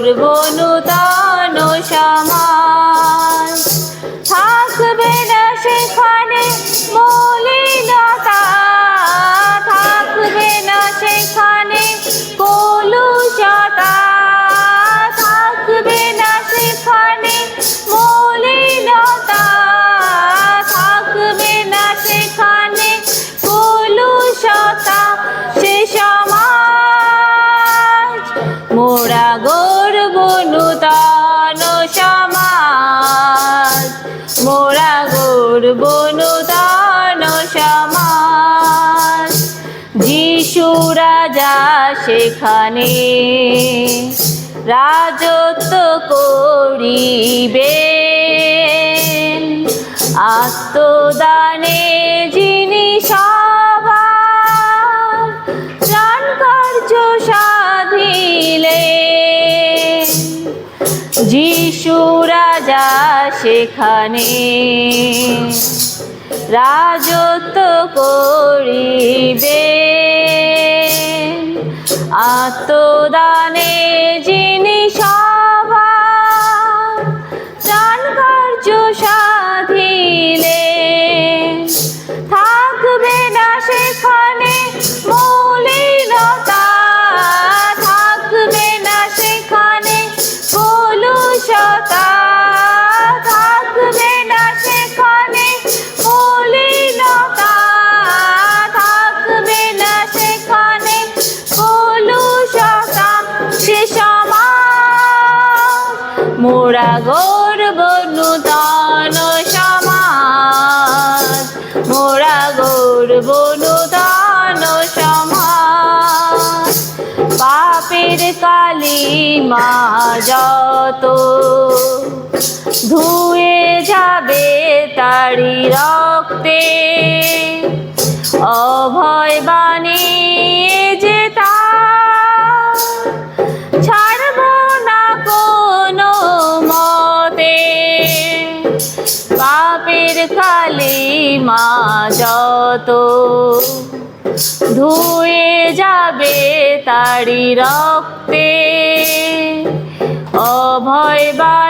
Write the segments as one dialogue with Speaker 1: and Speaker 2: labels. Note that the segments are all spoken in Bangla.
Speaker 1: গর্ব নূতন সেখানে রাজত্ব করিবে আত্মদানে যিনি সবার কার্য সাধিলে যিশু রাজা সেখানে রাজত্ব করিবে আত্মদানে যিনি মোরা গর্ব নূতন সমাজ। মোরা গর্ব নূতন সমাজ। পাপের কালিমা যত ধুয়ে যাবে তারি রক্তে। যত ধুয়ে যাবে তারি রক্তে অভয় বাণী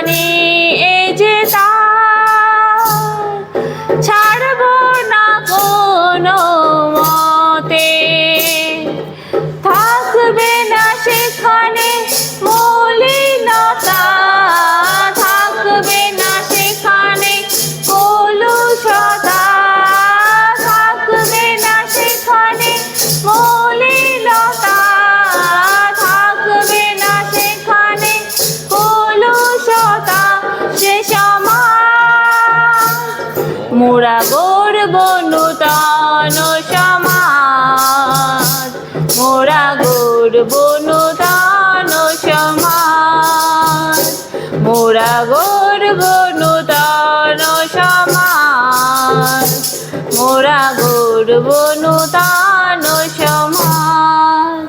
Speaker 1: নূতন সমাজ। মোরা গর্ব নূতন সমাজ। মোরা গর্ব নূতন সমাজ।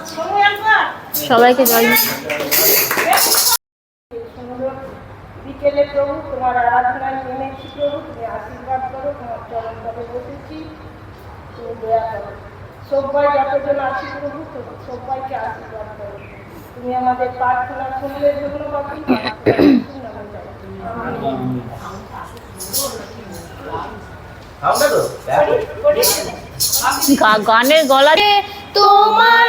Speaker 1: সবাইকে জয়
Speaker 2: প্রভু, তোমার আরাধনায় নেমেছি প্রভু, তুমি আশীর্বাদ করো, তোমার চরণ বসেছি। তুমি দয়া করো। সবাই যতজন আছি প্রভু তো- সবাইকে আশীর্বাদ করো। তুমি আমাদের প্রার্থনা শুনলে জন্য বাকি
Speaker 1: গানের গলা
Speaker 3: তোমার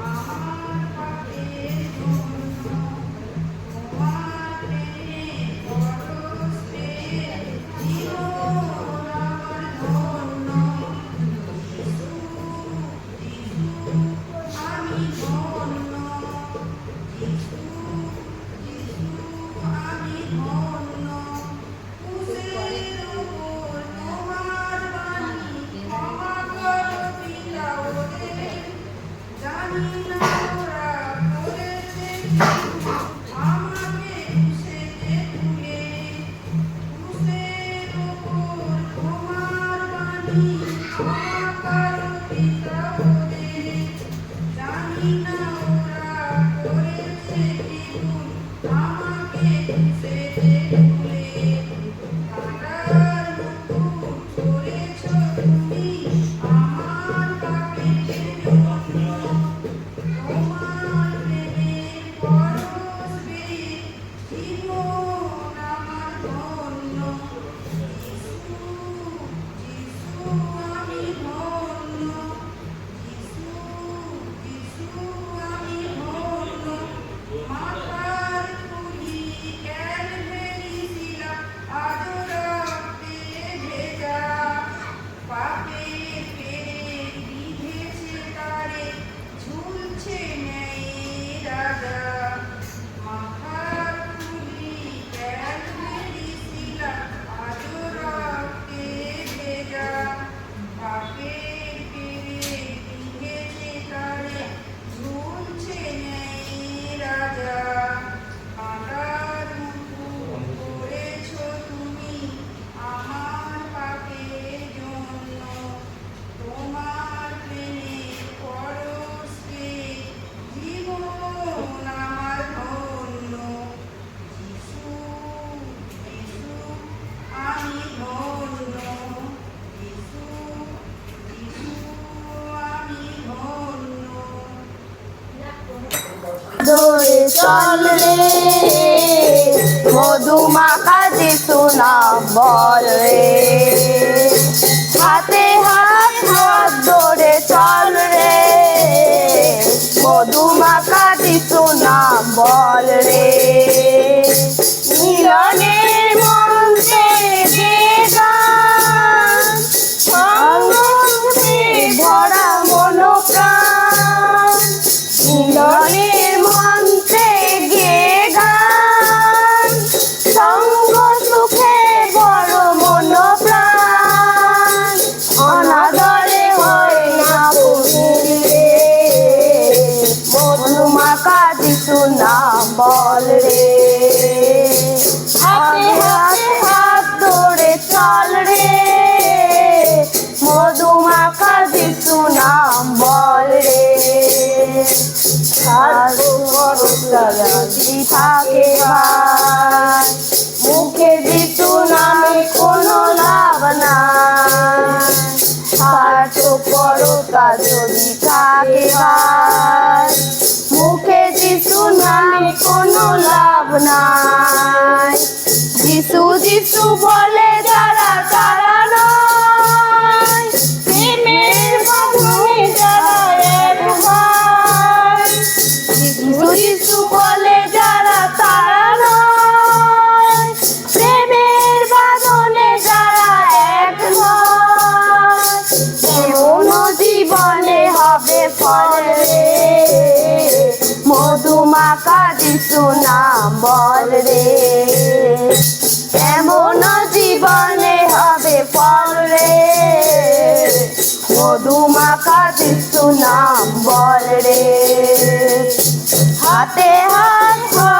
Speaker 3: Amém. চল। রে মধুমাখা যিশু না বল। হাতে হাত হাত ধরে চল রে। মধু মুখে বিচু নামে কোনো লাভ না পরতা যদি থাকে মুখে যিশু নামে কোনো লাভ নাই। যিশু যিশু বলে মধুমাকা যিশু নাম বল রে হাতে হাত